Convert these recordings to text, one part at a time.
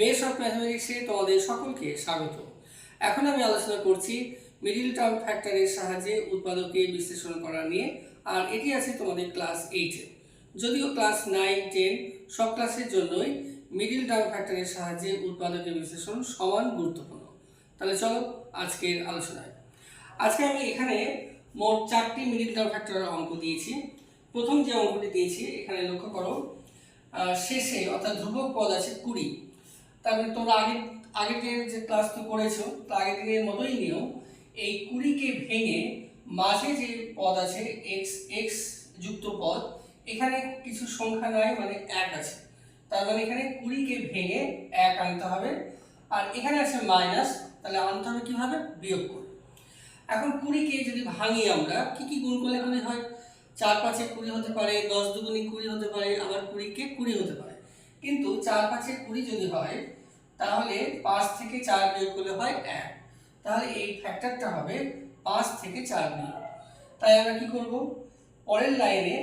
Base of ম্যাথমেটিক্সে তোমাদের সকলকে স্বাগত। এখন আমি আলোচনা করছি মিডিল টার্ম ফ্যাক্টরের সাহায্যে উৎপাদকে বিশ্লেষণ করা নিয়ে, আর এটি আছে তোমাদের ক্লাস এইটে যদিও ক্লাস নাইন টেন সব ক্লাসের জন্যই মিডিল টার্ম ফ্যাক্টরের সাহায্যে উৎপাদকের বিশ্লেষণ সমান গুরুত্বপূর্ণ। তাহলে চলো আজকের আলোচনায়। আজকে আমি এখানে মোট চারটি মিডিল টার্ম ফ্যাক্টরের অঙ্ক দিয়েছি। প্রথম যে অঙ্কটি দিয়েছি, এখানে লক্ষ্য করো শেষে অর্থাৎ ধ্রুবক পদ আছে কুড়ি। তারপরে তোমরা আগের আগের দিনের যে ক্লাস তো করেছ, তো আগের দিনের মতোই নিয়ম এই কুড়িকে ভেঙে মাঝে যে পদ আছে এক্স এক্স যুক্ত পদ, এখানে কিছু সংখ্যা নাই মানে এক আছে। তার মানে এখানে কুড়িকে ভেঙে এক আনতে হবে। আর এখানে আছে মাইনাস তাহলে আনতে হবে কীভাবে? বিয়োগ করে। এখন কুড়িকে যদি ভাঙি আমরা, কি কি গুণ করলে কুড়ি হয়? চার পাঁচে কুড়ি হতে পারে, দশ দুগুণি কুড়ি হতে পারে, আবার কুড়িকে কুড়ি হতে পারে। কিন্তু চার পাঁচে কুড়ি যদি হয় তাহলে পাঁচ থেকে চার বিয়োগ করলে হয় এক। তাহলে এই ফ্যাক্টরটা হবে পাঁচ থেকে চার বিয়োগ। তাই আমরা কি করব? পরের লাইনে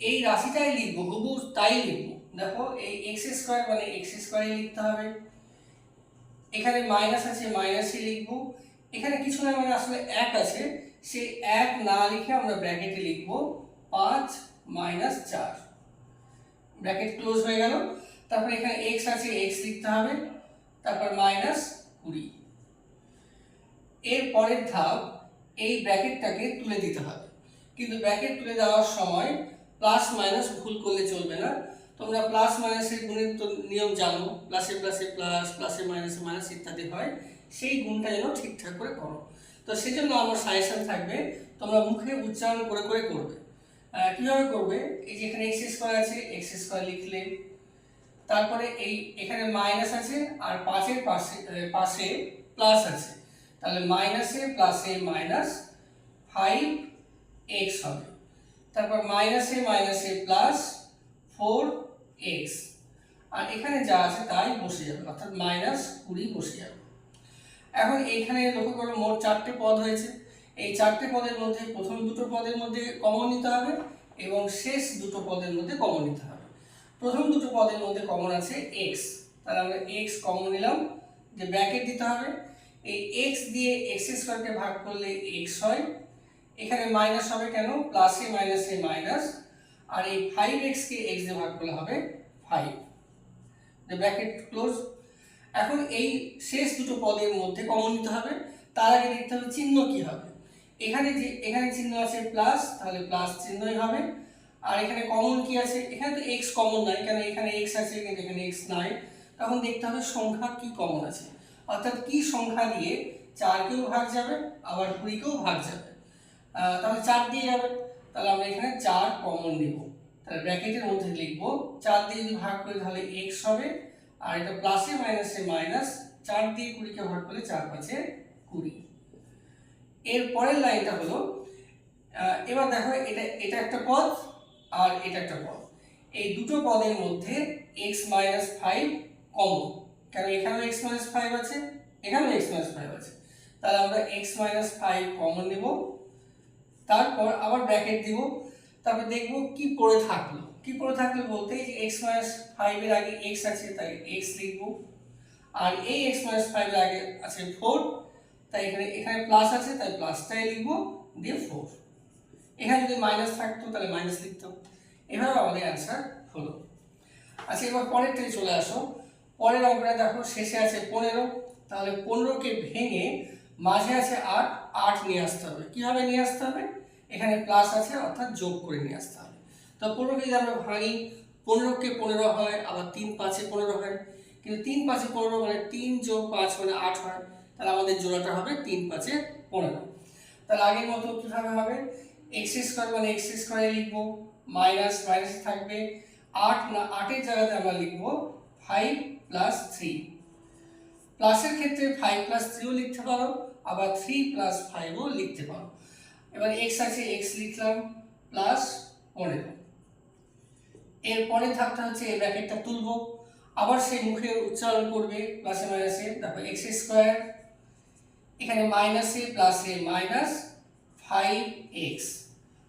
এই রাশিটাই লিখব, হুবু তাই লিখব। দেখো এই এক্স স্কোয়ার মানে এক্স স্কোয়ারই লিখতে হবে। এখানে মাইনাস আছে মাইনাসই লিখব। এখানে কিছু না মানে আসলে এক আছে। সেই এক না লিখে আমরা ব্র্যাকেটে লিখব পাঁচ মাইনাস চার। ব্র্যাকেট ক্লোজ হয়ে গেল। তারপর এখানে এক্স আছে এক্স লিখতে হবে। তারপর মাইনাস কুড়ি। এর পরের ধাপ, এই ব্র্যাকেটটাকে তুলে দিতে হবে। কিন্তু ব্র্যাকেট তুলে দেওয়ার সময় প্লাস মাইনাস ভুল করলে চলবে না। তোমরা প্লাস মাইনাসের গুণের তো নিয়ম জানো। প্লাসে প্লাসে প্লাস প্লাসে মাইনাসে মাইনাস ইত্যাদি হয়। সেই গুণটা যেন ঠিকঠাক করে করো। তো সেজন্য আমার সাজেশন থাকবে, তোমরা মুখে উচ্চারণ করে করে করবে। কীভাবে করবে? এই যে এখানে এক্স স্কোয়ার আছে এক্স স্কোয়ার লিখলে তারপরে এই এখানে মাইনাস আছে আর পাঁচের পাশে পাশে প্লাস আছে। তাহলে মাইনাসে প্লাসে মাইনাস ফাইভ এক্স হবে। তারপর মাইনাসে মাইনাসে প্লাস ফোর এক্স আর এখানে যা আছে তাই বসে যাবে, অর্থাৎ মাইনাস কুড়ি বসে যাবে। এখন এইখানে লক্ষ্য করো মোট চারটে পদ হয়েছে। এই চারটে পদের মধ্যে প্রথম দুটো পদের মধ্যে কমন নিতে হবে এবং শেষ দুটো পদের মধ্যে কমন নিতে হবে। প্রথম দুটো পদের মধ্যে কমন আছে এক্স তাহলে আমরা এক্স কমন নিলাম, যে ব্র্যাকেট দিতে হবে। এই এক্স দিয়ে এক্স স্কোয়ারকে ভাগ করলে এক্স হয়। এখানে মাইনাস হবে কেন? প্লাসে মাইনাসে মাইনাস আর এই ফাইভ এক্সকে এক্স দিয়ে ভাগ করলে হবে ফাইভ ব্র্যাকেট ক্লোজ এখন এই শেষ দুটো পদের মধ্যে কমন নিতে হবে। তার আগে দেখতে হবে চিহ্ন কি হবে। এখানে যে, এখানে চিহ্ন আছে প্লাস তাহলে প্লাস চিহ্নই হবে। আর এখানে কমন কি আছে? এখানে তো এক্স কমন নাই কারণ এখানে এক্স আছে, কিন্তু এখানে এক্স নাই? তখন দেখতে হবে সংখ্যা কি কমন আছে। অর্থাৎ কি সংখ্যা দিয়ে চারকেও ভাগ যাবে, আবার কুড়িকেও ভাগ যাবে। তাহলে চার দিয়ে যাবে। তাহলে আমরা এখানে চার কমন নেব। তাহলে ব্র্যাকেটের মধ্যে লিখব, চার দিয়ে যদি ভাগ করি তাহলে এক্স হবে, আর এটা প্লাসে মাইনাসে মাইনাস চার দিয়ে কুড়িকে ভাগ করলে চার পাঁচে কুড়ি। এর পরের লাইনটা হলো এবার দেখো এটা এটা একটা পদ আর এটা একটা পদ। এই দুটো পদের মধ্যে এক্স মাইনাস ফাইভ কমন কারণ এখানেও এক্স মাইনাস ফাইভ আছে? এখানেও এক্স মাইনাস ফাইভ আছে। তাহলে আমরা এক্স মাইনাস ফাইভ কমন নেব। তারপর আবার ব্র্যাকেট দিব। তারপর দেখব কি পড়ে থাকল। কি পড়ে থাকল বলতে যে এক্স মাইনাস ফাইভের আগে এক্স আছে তাই এক্স লিখব। আর এই এক্স মাইনাস ফাইভের আগে আছে ফোর তাই এখানে এখানে প্লাস আছে, তাই প্লাসটাই লিখব। দিয়ে ফোর এখানে যদি মাইনাস থাকতো, তাহলে মাইনাস লিখতাম। এভাবে আমাদের অ্যান্সার হলো। আচ্ছা এবার পরেরটাই চলে আসো। পরের অঙ্কটা দেখো, শেষে আছে পনেরো। তাহলে পনেরোকে ভেঙে মাঝে আছে আট আট নিয়ে আসতে হবে। কীভাবে নিয়ে আসতে হবে? এখানে প্লাস আছে, অর্থাৎ যোগ করে নিয়ে আসতে হবে। তো পনেরোকে যদি আমরা ভাঙি, পনেরোকে পনেরো হয়, আবার তিন পাঁচে পনেরো হয়। কিন্তু তিন পাঁচে পনেরো মানে তিন যোগ পাঁচ মানে আট হয়। তাহলে আমাদের জোড়াটা হবে তিন পাঁচে পনেরো। তাহলে আগের মতো কীভাবে হবে? এক্স স্কোয়ার মানে এক্স স্কোয়ারে লিখব মাইনাস মাইনাস থাকবে, আট না, আটের জায়গাতে আমরা লিখব ফাইভ প্লাস থ্রি প্লাসের ক্ষেত্রে ফাইভ প্লাস থ্রিও লিখতে পারো, আবার থ্রি প্লাস ফাইভও লিখতে পারো। এবার এক্স আছে এক্স লিখলাম প্লাস পনেরো এর পরের ধাপটা হচ্ছে এই ব্র্যাকেটটা তুলবো। আবার সেই মুখে উচ্চারণ করবে প্লাসে মাইনাসে তারপর এক্স স্কোয়ার এখানে মাইনাসে প্লাসে মাইনাস ফাইভ এক্স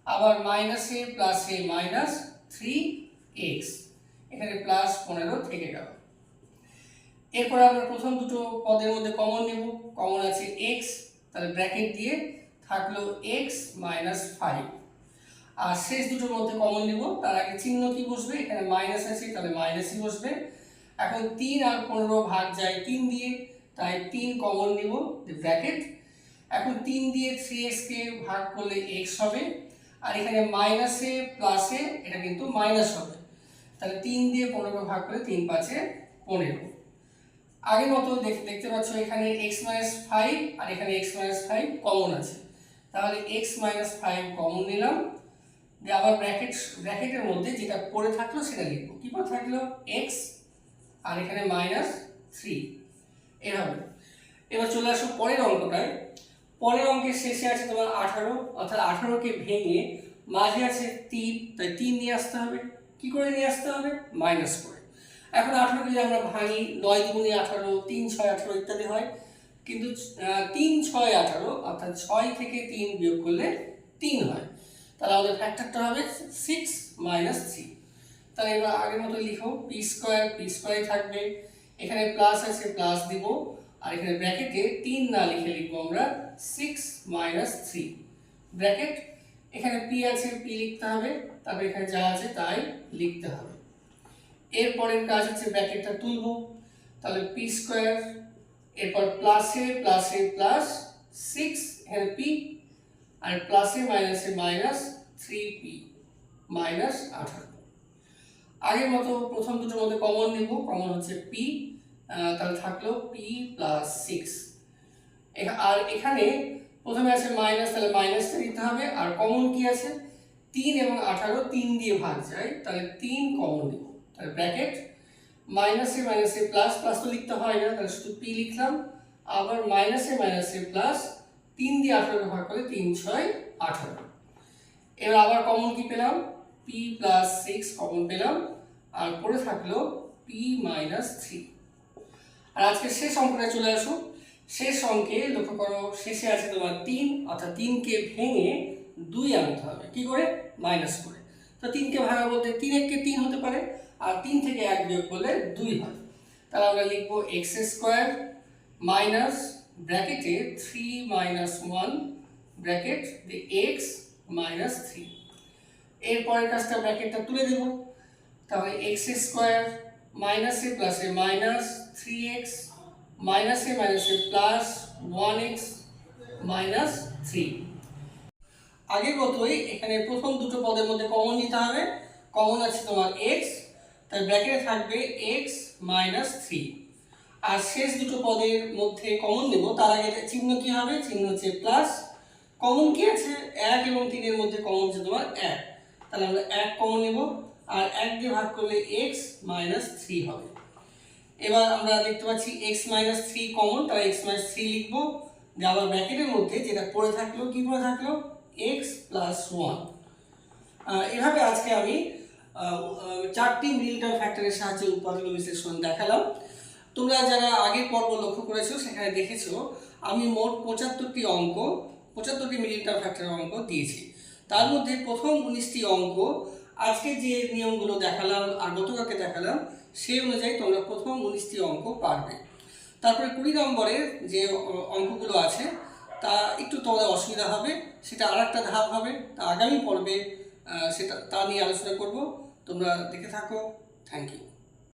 আবার মাইনাসে প্লাসে মাইনাস থ্রি এক্স এখানে প্লাস পনেরো থেকে গেল। এরপর আমরা প্রথম দুটো পদের মধ্যে কমন নেব। কমন আছে এক্স তাহলে ব্র্যাকেট দিয়ে থাকল এক্স মাইনাস ফাইভ আর শেষ দুটোর মধ্যে কমন নেব, তার আগে চিহ্ন কি বসবে? এখানে মাইনাস আছে, তাহলে মাইনাসই বসবে। এখন তিন আর পনেরো ভাগ যায় তিন দিয়ে, তাই তিন কমন নেব। ব্র্যাকেট এখন তিন দিয়ে থ্রি এক্সকে ভাগ করলে এক্স হবে, আর এখানে মাইনাসে প্লাসে এটা কিন্তু মাইনাস হবে। তাহলে তিন দিয়ে পনেরো ভাগ করে তিন পাঁচে পনেরো। আগের মতো দেখ- দেখতে পাচ্ছ এখানে এক্স মাইনাস ফাইভ আর এখানে এক্স মাইনাস ফাইভ কমন আছে। তাহলে এক্স মাইনাস ফাইভ কমন নিলাম, দিয়ে আবার ব্র্যাকেট ব্র্যাকেটের মধ্যে যেটা পড়ে থাকল সেটা লিখব। কি পড়ে থাকল? এক্স আর এখানে মাইনাস থ্রি এভাবে এবার চলে আসো পরের অঙ্কটায়। পরের অঙ্কের শেষে আছে তোমার আঠারো, অর্থাৎ আঠারোকে ভেঙে মাঝে আছে তিন, তাই তিন নিয়ে আসতে হবে। কি করে নিয়ে আসতে হবে? মাইনাস করে। এখন আঠারোকে যদি আমরা ভাঙি, নয় দুগুণে আঠারো, তিন ছয় আঠারো ইত্যাদি হয়। কিন্তু তিন ছয় আঠারো, অর্থাৎ ছয় থেকে তিন বিয়োগ করলে তিন হয়। তাহলে আমাদের ফ্যাক্টরটা হবে সিক্স মাইনাস থ্রি তাহলে এবার আগের মতো লিখো পি স্কোয়ার পি স্কোয়ারই থাকবে। এখানে প্লাস আছে প্লাস দিব। আর এখানে ব্র্যাকেটে তিন না লিখে লিখব আমরা সিক্স মাইনাস থ্রি ব্র্যাকেট এখানে পি আছে পি লিখতে হবে, তারপরে এখানে যা আছে তাই লিখতে হবে। এরপরের কাজ হচ্ছে ব্র্যাকেটটা তুলব, তাহলে পি স্কোয়ার এরপর প্লাসে প্লাসে প্লাস সিক্স এখানে পি আর প্লাসে মাইনাসে মাইনাস থ্রি পি মাইনাস আঠারো। আগের মতো প্রথম দুটোর মধ্যে কমন নেব কমন হচ্ছে পি তাহলে থাকল পি প্লাস সিক্স আর এখানে প্রথমে আছে মাইনাস তাহলে মাইনাসটা দিতে হবে। আর কমন কি আছে? তিন এবং আঠারো তিন দিয়ে ভাগ যায়, তাহলে তিন কমন নেব। তাহলে ব্র্যাকেট মাইনাসে মাইনাসে প্লাস প্লাস তো লিখতে হয় না, তাহলে শুধু পি লিখলাম। আবার মাইনাসে মাইনাসে প্লাস তিন দিয়ে আঠারোকে ভাগ করে তিন ছয় আঠারো। এবার আবার কমন কি পেলাম? পি প্লাস সিক্স কমন পেলাম। আর পড়ে থাকল পি মাইনাস থ্রি আর আজকে শেষ অঙ্কটা চলে আসো। শেষ অঙ্কে লক্ষ্য করো, শেষে আছে তোমার তিন, অর্থাৎ তিনকে ভেঙে দুই আনতে হবে। কি করে? মাইনাস করে। তো তিনকে ভাঙা বলতে তিন এককে তিন হতে পারে, আর তিন থেকে এক বিয়োগ করলে দুই হয়। তাহলে আমরা লিখব এক্স স্কোয়ার মাইনাস ব্র্যাকেটে three minus one bracket x minus three এরপরের কাজটা ব্র্যাকেটটা তুলে দেব। তাহলে এক্স স্কোয়ার মাইনাসে প্লাসে মাইনাস থ্রি এক্স মাইনাসে মাইনাসে plus one x minus three আগের মতোই এখানে প্রথম দুটো পদের মধ্যে কমন নিতে হবে। কমন আছে তোমার এক্স তাই ব্র্যাকেটে থাকবে এক্স মাইনাস থ্রি আর শেষ দুটো পদের মধ্যে কমন নেব তার আগে চিহ্ন কি হবে? চিহ্ন হচ্ছে প্লাস কমন কি আছে? এক এবং তিনের মধ্যে কমন হচ্ছে তোমার এক। তাহলে আমরা এক কমন নেব। আর এক দিয়ে ভাগ করলে এক্স মাইনাস থ্রি হবে। এবার আমরা দেখতে পাচ্ছি এক্স মাইনাস থ্রি কমন তাহলে এক্স মাইনাস থ্রি লিখব। যে আবার ব্র্যাকেটের মধ্যে যেটা পড়ে থাকল, কি পড়ে থাকল? এক্স প্লাস ওয়ান এভাবে আজকে আমি চারটি মিডল টার্ম ফ্যাক্টরের সাহায্যে উৎপাদন বিশ্লেষণ দেখালাম। তোমরা যারা আগের পর্ব লক্ষ্য করেছ, সেখানে দেখেছ, আমি মোট পঁচাত্তরটি অঙ্ক, পঁচাত্তরটি মিলিটার ফ্যাক্টরের অঙ্ক দিয়েছি। তার মধ্যে প্রথম উনিশটি অঙ্ক আজকে যে নিয়মগুলো দেখালাম আর গতকালকে দেখালাম, সেই অনুযায়ী তোমরা প্রথম উনিশটি অঙ্ক পারবে। তারপরে কুড়ি নম্বরের যে অঙ্কগুলো আছে, তা একটু তোমাদের অসুবিধা হবে, সেটা আর একটা ধাপ হবে, তা আগামী পর্বে সেটা, তা নিয়ে আলোচনা করব। তোমরা দেখে থাকো। Thank you